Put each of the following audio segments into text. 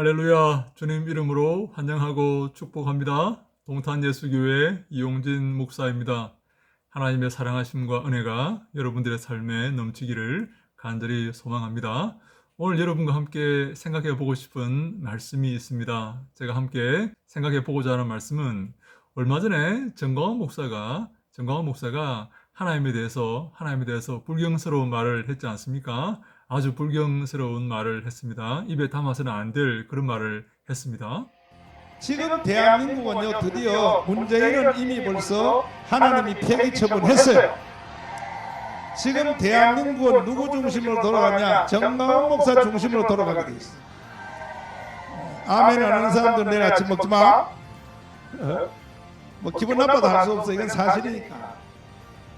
할렐루야 주님 이름으로 환영하고 축복합니다. 동탄 예수교회 이용진 목사입니다. 하나님의 사랑하심과 은혜가 여러분들의 삶에 넘치기를 간절히 소망합니다. 오늘 여러분과 함께 생각해 보고 싶은 말씀이 있습니다. 제가 함께 생각해 보고자 하는 말씀은 얼마 전에 정광훈 목사가 정광훈 목사가 하나님에 대해서 하나님에 대해서 불경스러운 말을 했지 않습니까? 아주 불경스러운 말을 했습니다. 입에 담아서는 안 될 그런 말을 했습니다. 지금 대한민국은요 드디어 문재인은 이미 벌써 하나님이 폐기 처분했어요. 지금 대한민국은 누구 중심으로 돌아가냐? 정강원 목사 중심으로 돌아가게 돼 있어. 아멘 안 하는 사람들 내일 아침 먹지 마. 어? 뭐 기분 나빠도 할 수 없어. 이건 사실이니까.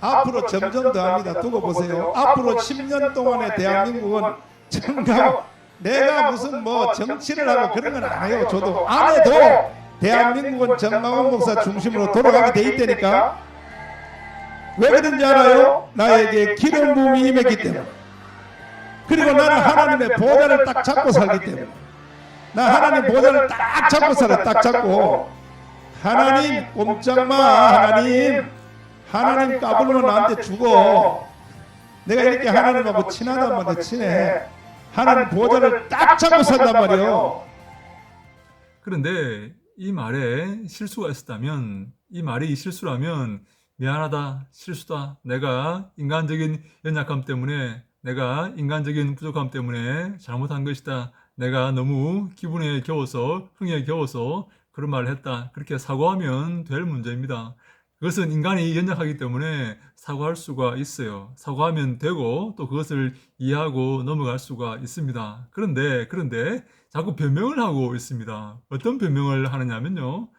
앞으로 점점 더 합니다. 두고 보세요. 앞으로 10년 동안의 대한민국은 정강 내가 무슨 뭐 정치를 하고 그런 건 안 해요. 저도 안 해도 대한민국은 정강원 목사 중심으로 돌아가게 돼 있다니까. 왜 그런지 알아요? 나에게 기름 부음이 임했기 때문에. 그리고 나는 하나님의 보좌를 딱 잡고 살기 때문에. 나 하나님 보좌를 딱 잡고 살아. 딱 잡고. 하나님 꼼짝마 하나님 하나님 까불면 나한테 죽어. 내가 이렇게 하나님하고 친하단 말이야 친해. 하나님 보좌를 딱 잡고 산단 말이에요. 그런데 이 말에 실수가 있었다면 이 말이 실수라면 미안하다 실수다 내가 인간적인 연약함 때문에 내가 인간적인 부족함 때문에 잘못한 것이다 내가 너무 기분에 겨워서 흥에 겨워서 그런 말을 했다 그렇게 사과하면 될 문제입니다 그것은 인간이 연약하기 때문에 사과할 수가 있어요. 사과하면 되고 또 그것을 이해하고 넘어갈 수가 있습니다. 그런데 그런데 자꾸 변명을 하고 있습니다. 어떤 변명을 하느냐면요.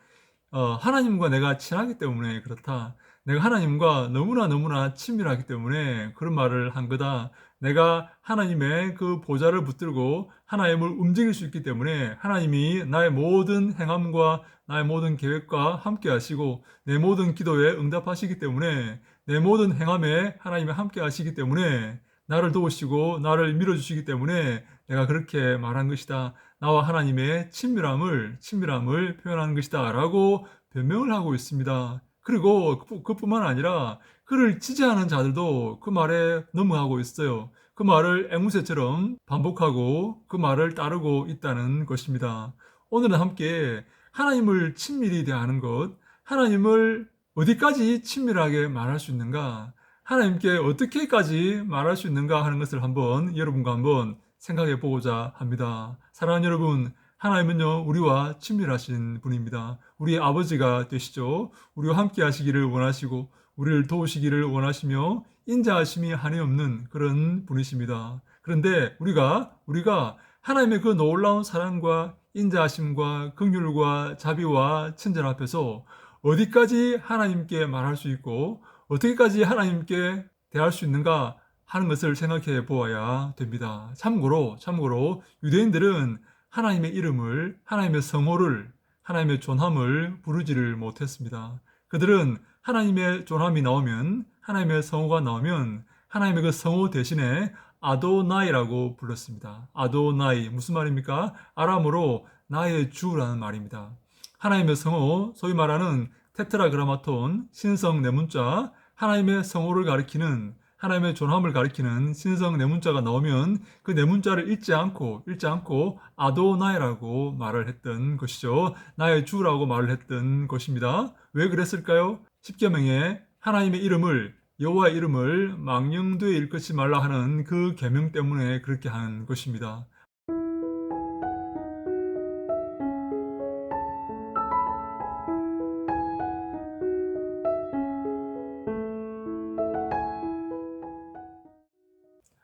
어, 하나님과 내가 친하기 때문에 그렇다. 내가 하나님과 너무나 너무나 친밀하기 때문에 그런 말을 한 거다. 내가 하나님의 그 보좌를 붙들고 하나님을 움직일 수 있기 때문에 하나님이 나의 모든 행함과 나의 모든 계획과 함께 하시고 내 모든 기도에 응답하시기 때문에 내 모든 행함에 하나님이 함께 하시기 때문에 나를 도우시고 나를 밀어주시기 때문에 내가 그렇게 말한 것이다. 나와 하나님의 친밀함을 친밀함을 표현하는 것이다. 라고 변명을 하고 있습니다. 그리고 그- 그뿐만 아니라 그를 지지하는 자들도 그 말에 넘어가고 있어요. 그 말을 앵무새처럼 반복하고 그 말을 따르고 있다는 것입니다. 오늘은 함께 하나님을 친밀히 대하는 것, 하나님을 어디까지 친밀하게 말할 수 있는가, 하나님께 어떻게까지 말할 수 있는가 하는 것을 한번 여러분과 한번 생각해 보고자 합니다. 사랑하는 여러분, 하나님은요, 우리와 친밀하신 분입니다. 우리의 아버지가 되시죠. 우리와 함께 하시기를 원하시고, 우리를 도우시기를 원하시며, 인자하심이 한이 없는 그런 분이십니다. 그런데 우리가, 우리가 하나님의 그 놀라운 사랑과 인자하심과 긍휼과 자비와 친절 앞에서 어디까지 하나님께 말할 수 있고, 어떻게까지 하나님께 대할 수 있는가 하는 것을 생각해 보아야 됩니다. 참고로, 참고로, 유대인들은 하나님의 이름을, 하나님의 성호를, 하나님의 존함을 부르지를 못했습니다. 그들은 하나님의 존함이 나오면, 하나님의 성호가 나오면, 하나님의 그 성호 대신에 아도나이라고 불렀습니다. 아도나이. 무슨 말입니까? 아람어로 나의 주라는 말입니다. 하나님의 성호, 소위 말하는 테트라그라마톤, 신성 네 문자, 하나님의 성호를 가리키는 하나님의 존함을 가리키는 신성 네 문자가 나오면 그 네 문자를 읽지 않고 읽지 않고 아도나이라고 말을 했던 것이죠. 나의 주라고 말을 했던 것입니다. 왜 그랬을까요? 십계명에 하나님의 이름을 여호와의 이름을 망령되이 읽지 말라 하는 그 계명 때문에 그렇게 한 것입니다.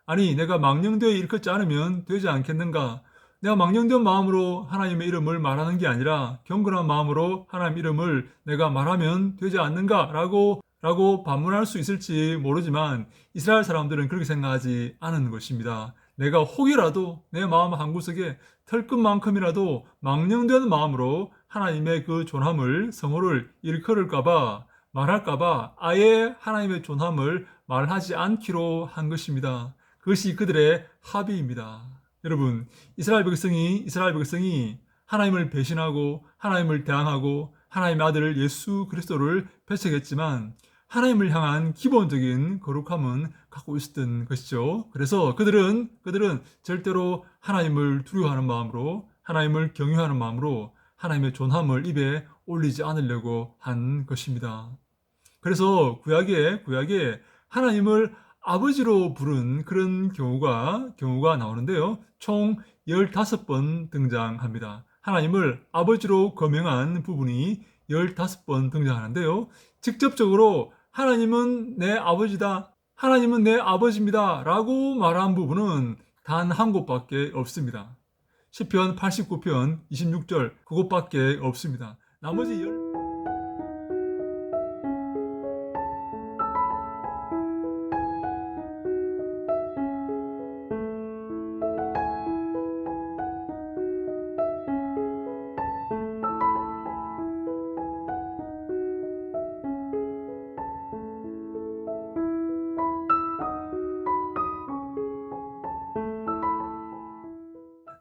아니, 내가 망령되어 일컫지 않으면 되지 않겠는가? 내가 망령된 마음으로 하나님의 이름을 말하는 게 아니라 경건한 마음으로 하나님 이름을 내가 말하면 되지 않는가? 라고, 라고 반문할 수 있을지 모르지만 이스라엘 사람들은 그렇게 생각하지 않은 것입니다. 내가 혹이라도 내 마음 한 구석에 털끝만큼이라도 망령된 마음으로 하나님의 그 존함을, 성호를 일컬을까봐, 말할까봐 아예 하나님의 존함을 말하지 않기로 한 것입니다. 그것이 그들의 합의입니다. 여러분, 이스라엘 백성이 이스라엘 백성이 하나님을 배신하고 하나님을 대항하고 하나님의 아들 예수 그리스도를 배척했지만 하나님을 향한 기본적인 거룩함은 갖고 있었던 것이죠. 그래서 그들은 그들은 절대로 하나님을 두려워하는 마음으로 하나님을 경외하는 마음으로 하나님의 존함을 입에 올리지 않으려고 한 것입니다. 그래서 구약에 구약에 하나님을 아버지로 부른 그런 경우가 경우가 나오는데요. 총 15번 등장합니다. 하나님을 아버지로 거명한 부분이 15번 등장하는데요. 직접적으로 하나님은 내 아버지다. 하나님은 내 아버지입니다. 라고 말한 부분은 단 한 곳밖에 없습니다. 시편 89편 26절 그곳밖에 없습니다. 나머지 열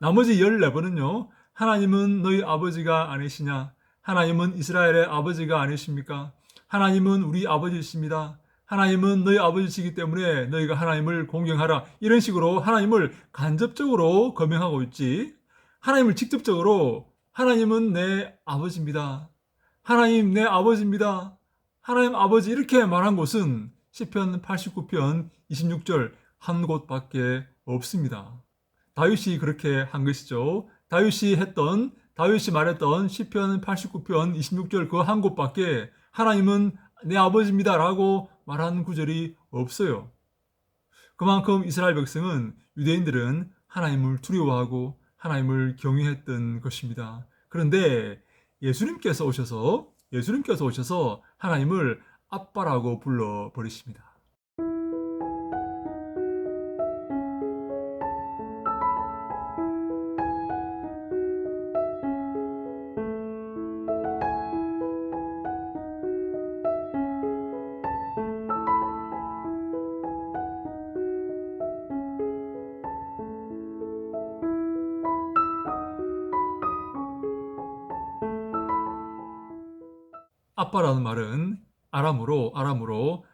나머지 14번은요. 하나님은 너희 아버지가 아니시냐? 하나님은 이스라엘의 아버지가 아니십니까? 하나님은 우리 아버지이십니다. 하나님은 너희 아버지시기 때문에 너희가 하나님을 공경하라. 이런 식으로 하나님을 간접적으로 거명하고 있지. 하나님을 직접적으로 하나님은 내 아버지입니다. 하나님 내 아버지입니다. 하나님 아버지 이렇게 말한 곳은 시편 89편 26절 한 곳밖에 없습니다. 다윗이 그렇게 한 것이죠. 다윗이 했던 다윗이 말했던 시편 89편 26절 그 한 곳밖에 하나님은 내 아버지입니다라고 말한 구절이 없어요. 그만큼 이스라엘 백성은 유대인들은 하나님을 두려워하고 하나님을 경외했던 것입니다. 그런데 예수님께서 오셔서 예수님께서 오셔서 하나님을 아빠라고 불러 버리십니다. 아빠라는 말은 아람으로 아람으로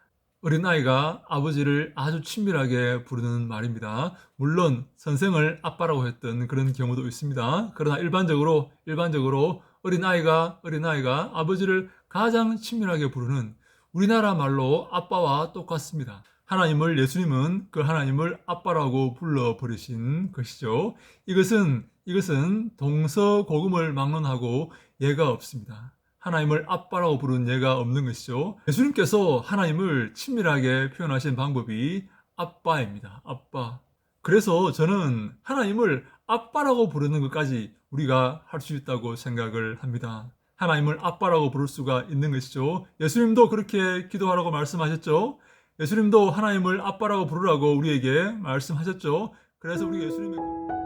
어린아이가 아버지를 아주 친밀하게 부르는 말입니다. 물론 선생을 아빠라고 했던 그런 경우도 있습니다. 그러나 일반적으로 일반적으로 어린아이가 어린아이가 아버지를 가장 친밀하게 부르는 우리나라 말로 아빠와 똑같습니다. 하나님을 예수님은 그 하나님을 아빠라고 불러 버리신 것이죠. 이것은 이것은 동서고금을 막론하고 예가 없습니다. 하나님을 아빠라고 부르는 예가 없는 것이죠. 예수님께서 하나님을 친밀하게 표현하신 방법이 아빠입니다. 아빠. 그래서 저는 하나님을 아빠라고 부르는 것까지 우리가 할 수 있다고 생각을 합니다. 하나님을 아빠라고 부를 수가 있는 것이죠. 예수님도 그렇게 기도하라고 말씀하셨죠. 예수님도 하나님을 아빠라고 부르라고 우리에게 말씀하셨죠. 그래서 우리 예수님의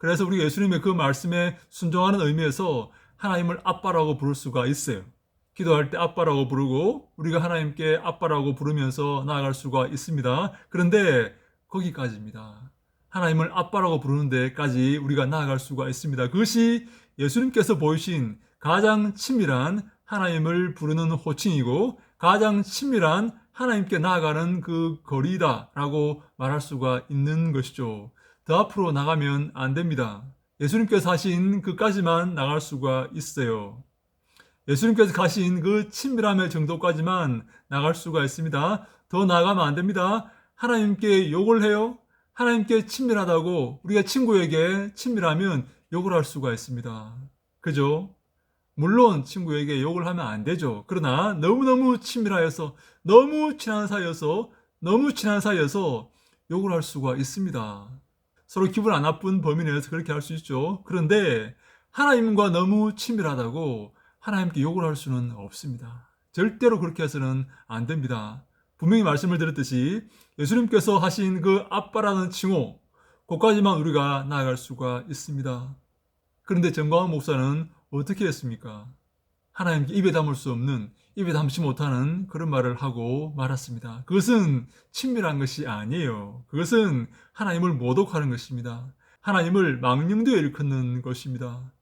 그래서 우리 예수님의 그 말씀에 순종하는 의미에서 하나님을 아빠라고 부를 수가 있어요. 기도할 때 아빠라고 부르고 우리가 하나님께 아빠라고 부르면서 나아갈 수가 있습니다. 그런데 거기까지입니다. 하나님을 아빠라고 부르는 데까지 우리가 나아갈 수가 있습니다. 그것이 예수님께서 보이신 가장 친밀한 하나님을 부르는 호칭이고 가장 친밀한 하나님께 나아가는 그 거리다라고 말할 수가 있는 것이죠. 더 앞으로 나가면 안 됩니다. 예수님께서 하신 그까지만 나갈 수가 있어요. 예수님께서 가신 그 친밀함의 정도까지만 나갈 수가 있습니다. 더 나가면 안 됩니다. 하나님께 욕을 해요. 하나님께 친밀하다고 우리가 친구에게 친밀하면 욕을 할 수가 있습니다. 그죠? 물론 친구에게 욕을 하면 안 되죠. 그러나 너무너무 친밀하여서 너무 친한 사이여서 너무 친한 사이여서 욕을 할 수가 있습니다. 서로 기분 안 나쁜 범위 내에서 그렇게 할 수 있죠. 그런데 하나님과 너무 친밀하다고 하나님께 욕을 할 수는 없습니다. 절대로 그렇게 해서는 안 됩니다. 분명히 말씀을 드렸듯이 예수님께서 하신 그 아빠라는 칭호, 그까지만 우리가 나아갈 수가 있습니다. 그런데 정광훈 목사는 어떻게 했습니까? 하나님께 입에 담을 수 없는 입에 담지 못하는 그런 말을 하고 말았습니다. 그것은 친밀한 것이 아니에요. 그것은 하나님을 모독하는 것입니다. 하나님을 망령되어 일컫는 것입니다.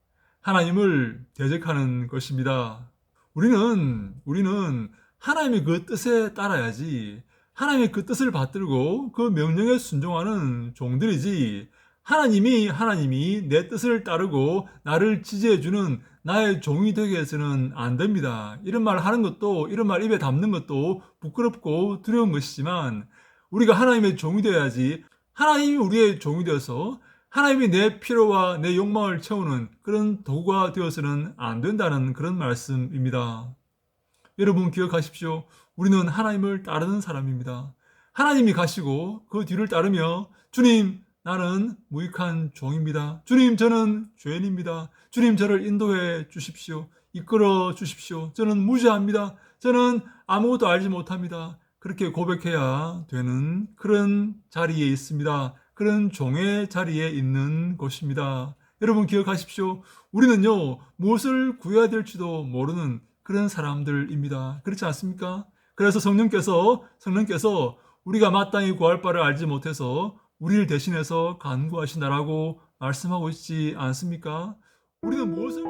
하나님을 대적하는 것입니다. 우리는 우리는 하나님의 그 뜻에 따라야지 하나님의 그 뜻을 받들고 그 명령에 순종하는 종들이지 하나님이 하나님이 내 뜻을 따르고 나를 지지해 주는 나의 종이 되게 해서는 안 됩니다. 이런 말 하는 것도 이런 말 입에 담는 것도 부끄럽고 두려운 것이지만 우리가 하나님의 종이 되어야지 하나님이 우리의 종이 되어서 하나님이 내 필요와 내 욕망을 채우는 그런 도구가 되어서는 안 된다는 그런 말씀입니다. 여러분 기억하십시오. 우리는 하나님을 따르는 사람입니다. 하나님이 가시고 그 뒤를 따르며 주님 나는 무익한 종입니다. 주님 저는 죄인입니다. 주님 저를 인도해 주십시오. 이끌어 주십시오. 저는 무지합니다. 저는 아무것도 알지 못합니다. 그렇게 고백해야 되는 그런 자리에 있습니다. 그런 종의 자리에 있는 것입니다. 여러분 기억하십시오. 우리는요, 무엇을 구해야 될지도 모르는 그런 사람들입니다. 그렇지 않습니까? 그래서 성령께서, 성령께서 우리가 마땅히 구할 바를 알지 못해서 우리를 대신해서 간구하신다라고 말씀하고 있지 않습니까? 우리는 무엇을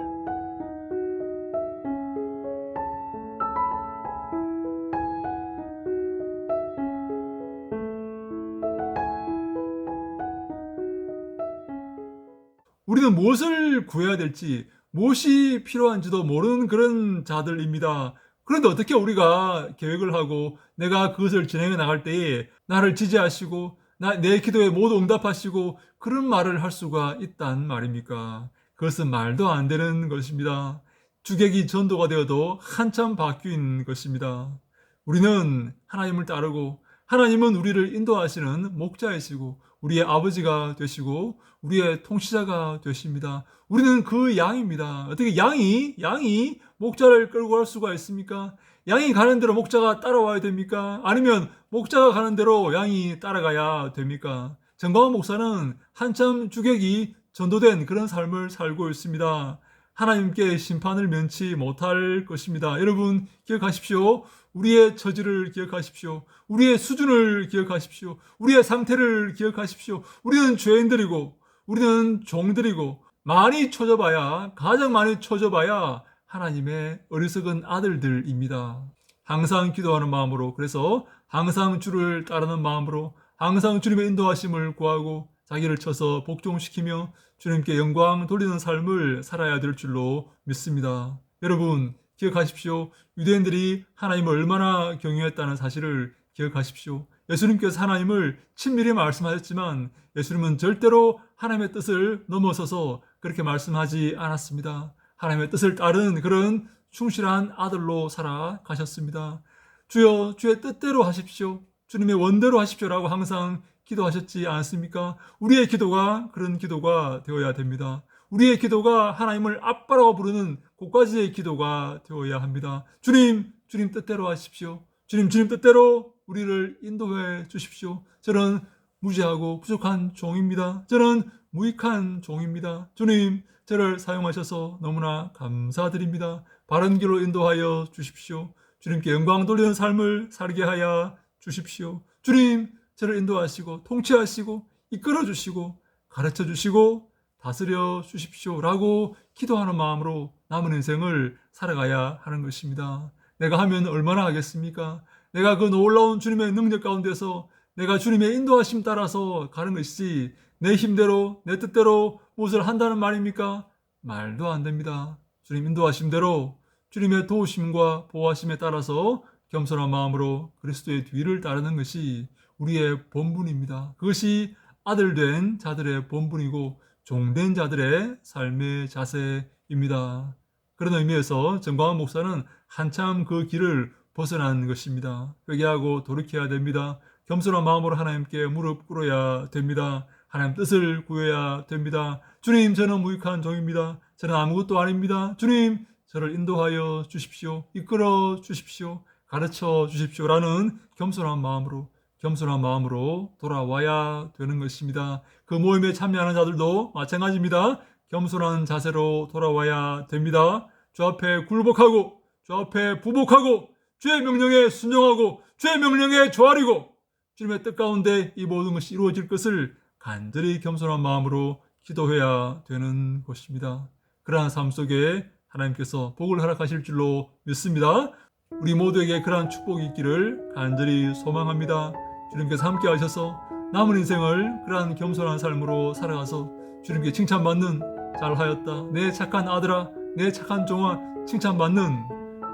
우리는 무엇을 구해야 될지, 무엇이 필요한지도 모르는 그런 자들입니다. 그런데 어떻게 우리가 계획을 하고 내가 그것을 진행해 나갈 때에 나를 지지하시고 나, 내 기도에 모두 응답하시고 그런 말을 할 수가 있단 말입니까? 그것은 말도 안 되는 것입니다. 주객이 전도가 되어도 한참 바뀐 것입니다. 우리는 하나님을 따르고 하나님은 우리를 인도하시는 목자이시고 우리의 아버지가 되시고 우리의 통치자가 되십니다. 우리는 그 양입니다. 어떻게 양이 양이 목자를 끌고 갈 수가 있습니까? 양이 가는 대로 목자가 따라와야 됩니까? 아니면 목자가 가는 대로 양이 따라가야 됩니까? 정광훈 목사는 한참 주객이 전도된 그런 삶을 살고 있습니다. 하나님께 심판을 면치 못할 것입니다. 여러분 기억하십시오. 우리의 처지를 기억하십시오. 우리의 수준을 기억하십시오. 우리의 상태를 기억하십시오. 우리는 죄인들이고 우리는 종들이고 많이 쳐져봐야 가장 많이 쳐져봐야 하나님의 어리석은 아들들입니다. 항상 기도하는 마음으로 그래서 항상 주를 따르는 마음으로 항상 주님의 인도하심을 구하고 자기를 쳐서 복종시키며 주님께 영광 돌리는 삶을 살아야 될 줄로 믿습니다. 여러분 기억하십시오. 유대인들이 하나님을 얼마나 경외했다는 사실을 기억하십시오. 예수님께서 하나님을 친밀히 말씀하셨지만 예수님은 절대로 하나님의 뜻을 넘어서서 그렇게 말씀하지 않았습니다. 하나님의 뜻을 따른 그런 충실한 아들로 살아가셨습니다. 주여 주의 뜻대로 하십시오. 주님의 원대로 하십시오라고 항상 기도하셨지 않습니까? 우리의 기도가 그런 기도가 되어야 됩니다. 우리의 기도가 하나님을 아빠라고 부르는 고까지의 기도가 되어야 합니다. 주님, 주님 뜻대로 하십시오. 주님, 주님 뜻대로 우리를 인도해 주십시오. 저는 무지하고 부족한 종입니다. 저는 무익한 종입니다. 주님, 저를 사용하셔서 너무나 감사드립니다. 바른 길로 인도하여 주십시오. 주님께 영광 돌리는 삶을 살게 하여 주십시오. 주님, 저를 인도하시고 통치하시고 이끌어 주시고 가르쳐 주시고 다스려 주십시오. 라고 기도하는 마음으로 남은 인생을 살아가야 하는 것입니다. 내가 하면 얼마나 하겠습니까? 내가 그 놀라운 주님의 능력 가운데서 내가 주님의 인도하심 따라서 가는 것이지 내 힘대로 내 뜻대로 무엇을 한다는 말입니까? 말도 안 됩니다. 주님 인도하심대로 주님의 도우심과 보호하심에 따라서 겸손한 마음으로 그리스도의 뒤를 따르는 것이 우리의 본분입니다. 그것이 아들된 자들의 본분이고 종된 자들의 삶의 자세입니다. 그런 의미에서 정광훈 목사는 한참 그 길을 벗어난 것입니다. 회개하고 돌이켜야 됩니다. 겸손한 마음으로 하나님께 무릎 꿇어야 됩니다. 하나님 뜻을 구해야 됩니다. 주님, 저는 무익한 종입니다. 저는 아무것도 아닙니다. 주님, 저를 인도하여 주십시오. 이끌어 주십시오. 가르쳐 주십시오. 라는 겸손한 마음으로, 겸손한 마음으로 돌아와야 되는 것입니다. 그 모임에 참여하는 자들도 마찬가지입니다. 겸손한 자세로 돌아와야 됩니다. 주 앞에 굴복하고 주 앞에 부복하고 주의 명령에 순종하고 주의 명령에 조아리고 주님의 뜻 가운데 이 모든 것이 이루어질 것을 간절히 겸손한 마음으로 기도해야 되는 것입니다. 그러한 삶 속에 하나님께서 복을 허락하실 줄로 믿습니다. 우리 모두에게 그러한 축복이 있기를 간절히 소망합니다. 주님께서 함께 하셔서 남은 인생을 그러한 겸손한 삶으로 살아가서 주님께 칭찬받는 잘하였다. 내 착한 아들아, 내 착한 종아 칭찬받는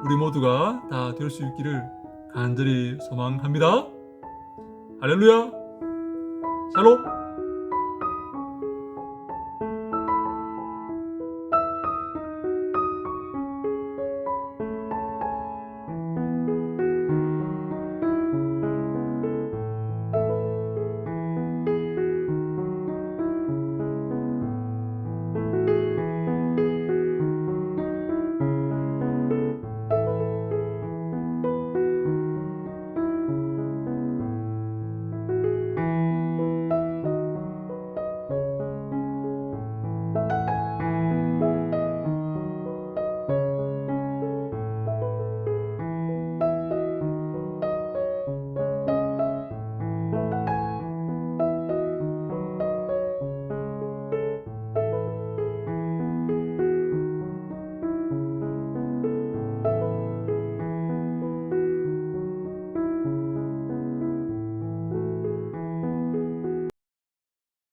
우리 모두가 다 될 수 있기를 간절히 소망합니다. 할렐루야. 샬롬.